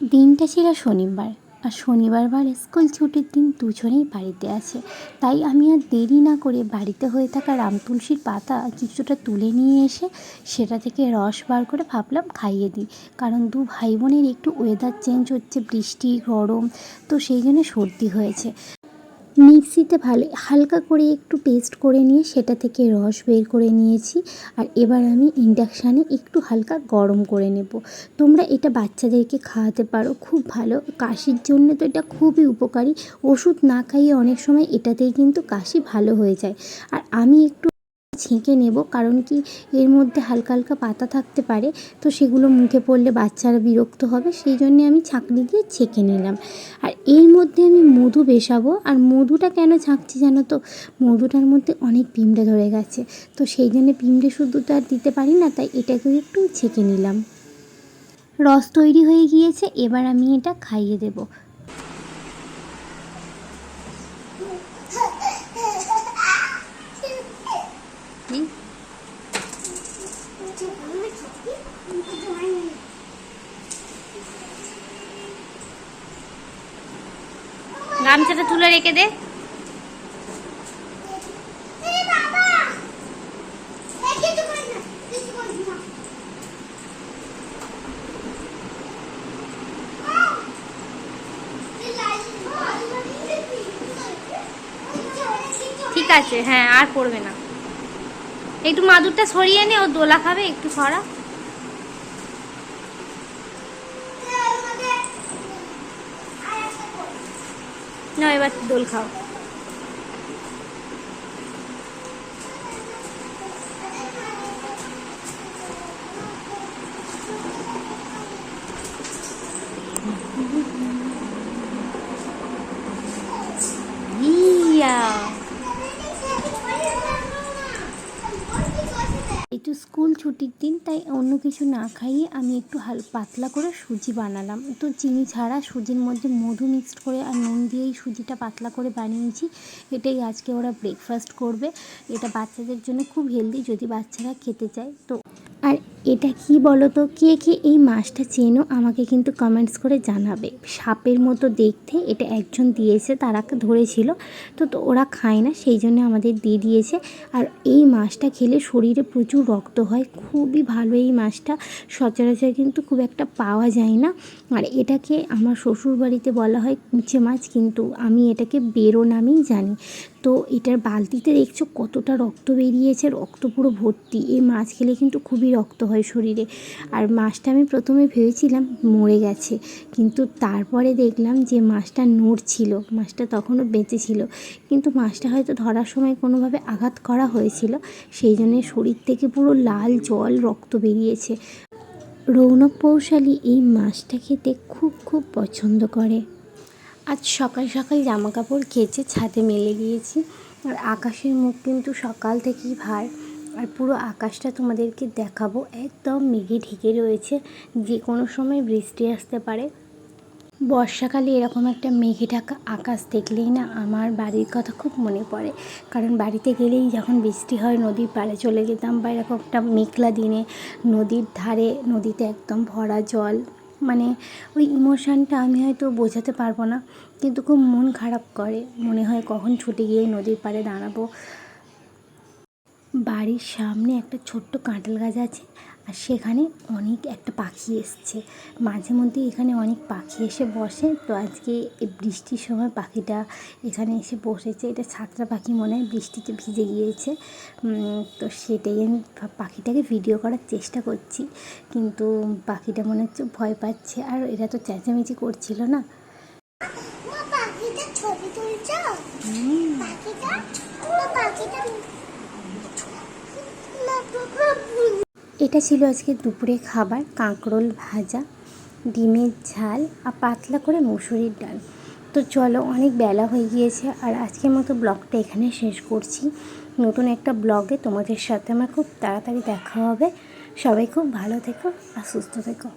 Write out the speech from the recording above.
দিনটা ছিল শনিবার, আর শনিবার বারে স্কুল ছুটির দিন দুজনেই বাড়িতে আছে। তাই আমি আর দেরি না করে বাড়িতে হয়ে থাকা রাম তুলসীর পাতা কিছুটা তুলে নিয়ে এসে সেটা থেকে রস বার করে ভাবলাম খাইয়ে দিই। কারণ দু ভাই বোনের একটু ওয়েদার চেঞ্জ হচ্ছে, বৃষ্টি, গরম, তো সেই জন্য সর্দি হয়েছে। মিক্সিতে ভালো, হালকা করে একটু পেস্ট করে নিয়ে সেটা থেকে রস বের করে নিয়েছি। আর এবার আমি ইন্ডাকশানে একটু হালকা গরম করে নেব। তোমরা এটা বাচ্চাদেরকে খাওয়াতে পারো, খুব ভালো। কাশির জন্য তো এটা খুবই উপকারী। ওষুধ না খাইয়ে অনেক সময় এটাতেই কিন্তু কাশি ভালো হয়ে যায়। আর আমি একটু ছেঁকে নেব, কারণ কি এর মধ্যে হালকা হালকা পাতা থাকতে পারে। তো সেগুলো মুখে পড়লে বাচ্চারা বিরক্ত হবে, সেই জন্যে আমি ছাঁকনি দিয়ে ছেঁকে নিলাম। আর এর মধ্যে আমি মধু মেশাবো, আর মধুটা কেন ছাঁকছি জানো তো? মধুটার মধ্যে অনেক পিঁমড়ে ধরে গেছে, তো সেই জন্যে পিঁমড়ে শুধু তো আর দিতে পারি না, তাই এটাকেও একটু ছেঁকে নিলাম। রস তৈরি হয়ে গিয়েছে, এবার আমি এটা খাইয়ে দেবো। গামছাটা তুলে রেখে দে। ঠিক আছে হ্যাঁ আর পড়বে না। একটু মাদুরটা সরিয়ে নে, ও দোলা খাবে, একটু সরা। না এবার দোল খাও। একটু স্কুল ছুটির দিন, তাই অন্য কিছু না খাইয়ে আমি একটু হাল পাতলা করে সুজি বানালাম। তো চিনি ছাড়া সুজির মধ্যে মধু মিক্সড করে আর নুন দিয়েই সুজিটা পাতলা করে বানিয়েছি এটাই আজকে ওরা ব্রেকফাস্ট করবে। এটা বাচ্চাদের জন্য খুব হেলদি যদি বাচ্চারা খেতে চায়। তো আর এটা কি বলো তো কে কে এই মাছটা চেনো? আমাকে কিন্তু কমেন্টস করে জানাবে। সাপের মতো দেখতে, এটা একজন দিয়েছে, তারা ধরেছিল। তো তো ওরা খায় না, সেই জন্য আমাদের দিয়ে দিয়েছে। আর এই মাছটা খেলে শরীরে প্রচুর রক্ত হয়। খুবই ভালো এই মাছটা। সচরাচর কিন্তু খুব একটা পাওয়া যায় না। আর এটাকে আমার শ্বশুর বাড়িতে বলা হয় কুঁচে মাছ, কিন্তু আমি এটাকে বেরো নামেই জানি। তো এটার বালতিতে দেখছ কতটা রক্ত বেরিয়েছে, রক্ত পুরো ভর্তি। এই মাছ খেলে কিন্তু খুবই রক্ত হয় শরীরে। আর মাছটা আমি প্রথমে ভেবেছিলাম মরে গেছে, কিন্তু তারপরে দেখলাম যে মাছটা নড়ছিল, মাছটা তখনও বেঁচে ছিল। কিন্তু মাছটা হয়তো ধরার সময় কোনোভাবে আঘাত করা হয়েছিল, সেই জন্যে শরীর থেকে পুরো লাল জল রক্ত বেরিয়েছে। রৌনক পৌশালী এই মাছটা খেতে খুব খুব পছন্দ করে। আজ সকাল সকাল জামা কাপড় কেচে ছাদে মেলে গিয়েছি। আর আকাশের মুখ কিন্তু সকাল থেকেই ভার। আর পুরো আকাশটা তোমাদেরকে দেখাবো। একদম মেঘে ঢেকে রয়েছে। যে কোনো সময় বৃষ্টি আসতে পারে। বর্ষাকালে এরকম একটা মেঘে ঢাকা আকাশ দেখলেই না আমার বাড়ির কথা খুব মনে পড়ে। কারণ বাড়িতে গেলেই যখন বৃষ্টি হয়, নদীর পাড়ে চলে যেতাম বা এরকম একটা মেঘলা দিনে নদীর ধারে, নদীতে একদম ভরা জল মানে ওই ইমোশানটা আমি হয়তো বোঝাতে পারব না। কিন্তু খুব মন খারাপ করে। মনে হয় কখন ছুটে গিয়ে নদীর পাড়ে দাঁড়াবো। বাড়ির সামনে একটা ছোট্ট কাঁঠাল গাছ আছে। আর সেখানে অনেক একটা পাখি এসছে। মাঝে মধ্যে এখানে অনেক পাখি এসে বসে। তো আজকে বৃষ্টির সময় পাখিটা এখানে এসে বসেছে। এটা ছাত্রা পাখি মনে হয় বৃষ্টিতে ভিজে গিয়েছে। তো সেটাই আমি পাখিটাকে ভিডিও করার চেষ্টা করছি। কিন্তু পাখিটা মনে হচ্ছে ভয় পাচ্ছে। আর এরা তো চেঁচামেচি করছিল না। ছবি তুলছ? পাখিটা? পাখিটা এটা ছিল আজকে দুপুরে খাবার, কাঁকরোল ভাজা, ডিমের ঝাল আর পাতলা করে মুসুরির ডাল। তো চলো, অনেক বেলা হয়ে গিয়েছে আর আজকের মতো ব্লগটা এখানে শেষ করছি। নতুন একটা ব্লগে তোমাদের সাথে আমার খুব তাড়াতাড়ি দেখা হবে। সবাই খুব ভালো থেকো আর সুস্থ থেকো।